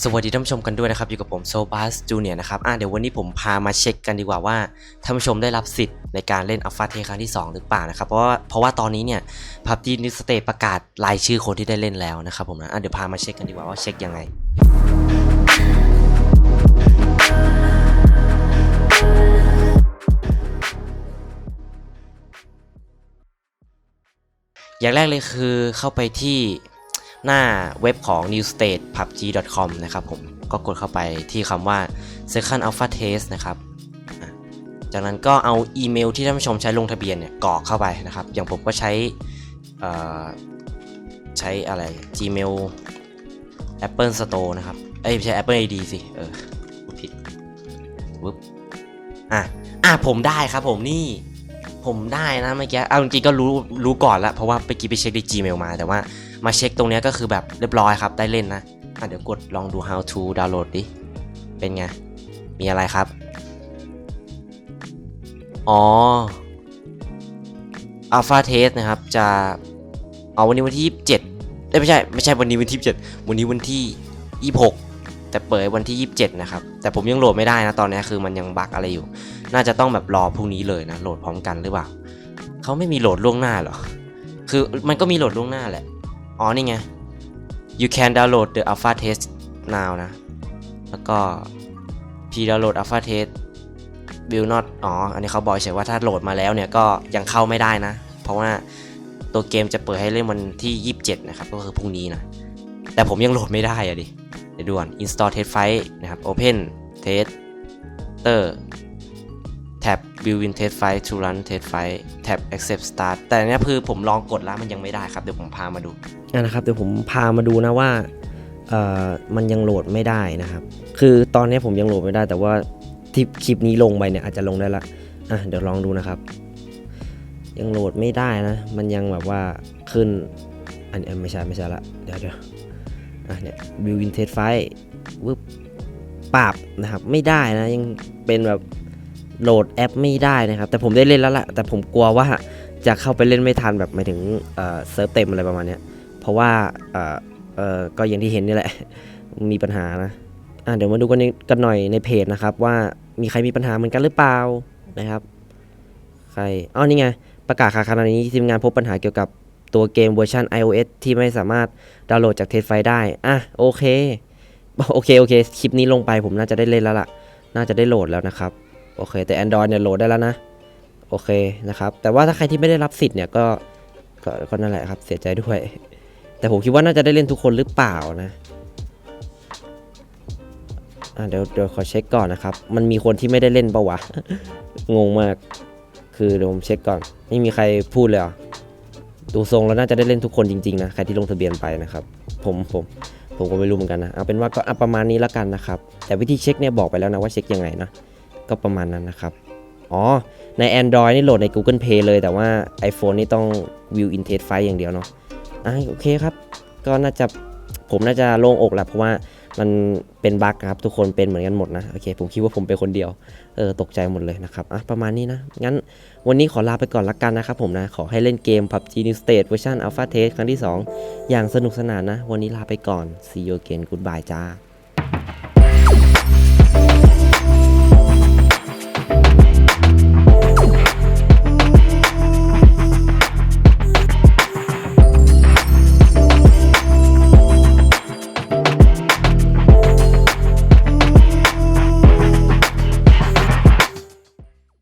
สวัสดีท่านผู้ชมกันด้วยนะครับ อยู่กับผมโซบัสจูเนียนะครับอะเดี๋ยววันนี้ผมพามาเช็คกันดีกว่าว่าท่านผู้ชมได้รับสิทธิ์ในการเล่นอัลฟาเทครั้งที่ 2 หรือเปล่านะครับ เพราะว่าเพราะว่าตอนนี้เนี่ยพับจีนิสเตประกาศรายชื่อคนที่ได้เล่นแล้วนะครับผมนะอะเดี๋ยวพามาเช็คกันดีกว่าว่าเช็คยังไงอย่างแรกเลยคือเข้าไปที่ หน้าเว็บของ newstate.pubg.com นะครับผมก็กดเข้าไปที่คำว่า second alpha test นะครับจากนั้นก็เอาอีเมลที่ท่านผู้ชมใช้ลงทะเบียนเนี่ยกรอกเข้าไปนะครับ อย่างผมก็ใช้ใช้อะไร Gmail Apple Store นะครับ เอ้ยไม่ใช่ Apple ID สิ เออผิดวึบอะ อะ ผมได้ครับผมนี่ ผมได้นะเมื่อกี้ เอาจริงๆก็รู้รู้ก่อนล้วเพราะว่าเมื่อกี้ไปเช็คใน Gmail มาแต่ว่า มาเช็คตรงนี้ก็คือแบบเรียบร้อยครับได้เล่นนะอะเดี๋ยวกดลองดู how to download ดิ เป็นไง มีอะไรครับ อ๋อ alpha test นะครับ จะเอาวันนี้วันที่ 27เอ้ไม่ใช่ ไม่ใช่วันนี้วันที่27วันนี้วันที่ 26 แต่เปิดวันที่ 27 นะครับ แต่ผมยังโหลดไม่ได้นะ ตอนนี้คือมันยังบั๊กอะไรอยู่ น่าจะต้องแบบรอพรุ่งนี้เลยนะ โหลดพร้อมกันหรือเปล่าเขาไม่มีโหลดล่วงหน้าหรอ คือมันก็มีโหลดล่วงหน้าแหละ อ๋อ นี่ไง you can download the alpha test now นะ แล้วก็ p download alpha test will not อ๋อ อันนี้เขาบอกเฉยว่าถ้าโหลดมาแล้วเนี่ยก็ยังเข้าไม่ได้นะ เพราะว่าตัวเกมจะเปิดให้เล่นวันที่ 27 นะครับ ก็คือพรุ่งนี้นะ แต่ผมยังโหลดไม่ได้อะดิ เดี๋ยวด่วน install test file นะครับ open tester tab built-in test file to run test file tab accept start แต่อันเนี้ยคือผมลองกดแล้วมันยังไม่ได้ครับเดี๋ยวผมพามาดูนะครับเดี๋ยวผมพามาดูนะว่าเอ่อมันยังโหลดไม่ได้นะครับ คือตอนนี้ผมยังโหลดไม่ได้แต่ว่าที่คลิปนี้ลงไปเนี่ยอาจจะลงได้ละอะเดี๋ยวลองดูนะครับ ยังโหลดไม่ได้นะ มันยังแบบว่าขึ้น อันนี้ไม่ใช่ไม่ใช่ละเดี๋ยวเดี๋ยวอะเนี่ย built-in test file วึบปราบนะครับ ไม่ได้นะยังเป็นแบบ โหลดแอปไม่ได้นะครับ แต่ผมได้เล่นแล้วล่ะแต่ผมกลัวว่าจะเข้าไปเล่นไม่ทันแบบหมายถึงเซิร์ฟเต็มอะไรประมาณนี้เพราะว่าก็อย่างที่เห็นนี่แหละ มีปัญหานะอะเดี๋ยวมาดูกันในกันหน่อยในเพจนะครับ ว่ามีใครมีปัญหาเหมือนกันหรือเปล่านะครับ ใครอ๋อนี่ไง ประกาศข่าวขณะนี้ทีมงานพบปัญหาเกี่ยวกับตัวเกมเวอร์ชัน iOS ที่ไม่สามารถดาวน์โหลดจากเทสไฟได้ อะโอเค โอเค โอเค คลิปนี้ลงไปผมน่าจะได้เล่นแล้วล่ะ น่าจะได้โหลดแล้วนะครับ โอเค แต่ Android เนี่ยโหลดได้แล้วนะ โอเคนะครับ แต่ว่าถ้าใครที่ไม่ได้รับสิทธิ์เนี่ยก็ก็ก็นั่นแหละครับ เสียใจด้วย แต่ผมคิดว่าน่าจะได้เล่นทุกคนหรือเปล่านะอะเดี๋ยวเดี๋ยวขอเช็คก่อนนะครับ มันมีคนที่ไม่ได้เล่นปะวะ งงมาก คือเดี๋ยวผมเช็คก่อน ไม่มีใครพูดเลยเหรอดูทรงแล้วน่าจะได้เล่นทุกคนจริงๆนะ ใครที่ลงทะเบียนไปนะครับ ผมผมผมก็ไม่รู้เหมือนกันนะ เอาเป็นว่าก็ประมาณนี้ละกันนะครับ แต่วิธีเช็คเนี่ยบอกไปแล้วนะว่าเช็คยังไงนะ ก็ประมาณนั้นนะครับ อ๋อ ใน Android นี่โหลดใน Google Play เลยแต่ว่า iPhone นี่ต้อง View in Test File อย่างเดียวเนาะอะโอเคครับ ก็น่าจะผมน่าจะโล่งอกแหละเพราะว่ามันเป็นบั๊กครับทุกคนเป็นเหมือนกันหมดนะโอเคผมคิดว่าผมเป็นคนเดียวเออตกใจหมดเลยนะครับอะประมาณนี้นะ งั้นวันนี้ขอลาไปก่อนละกันนะครับผมนะ ขอให้เล่นเกม PUBG New State เวอร์ชัน Alpha Test ครั้งที่ 2 อย่างสนุกสนานนะ วันนี้ลาไปก่อน See you again goodbye จ้า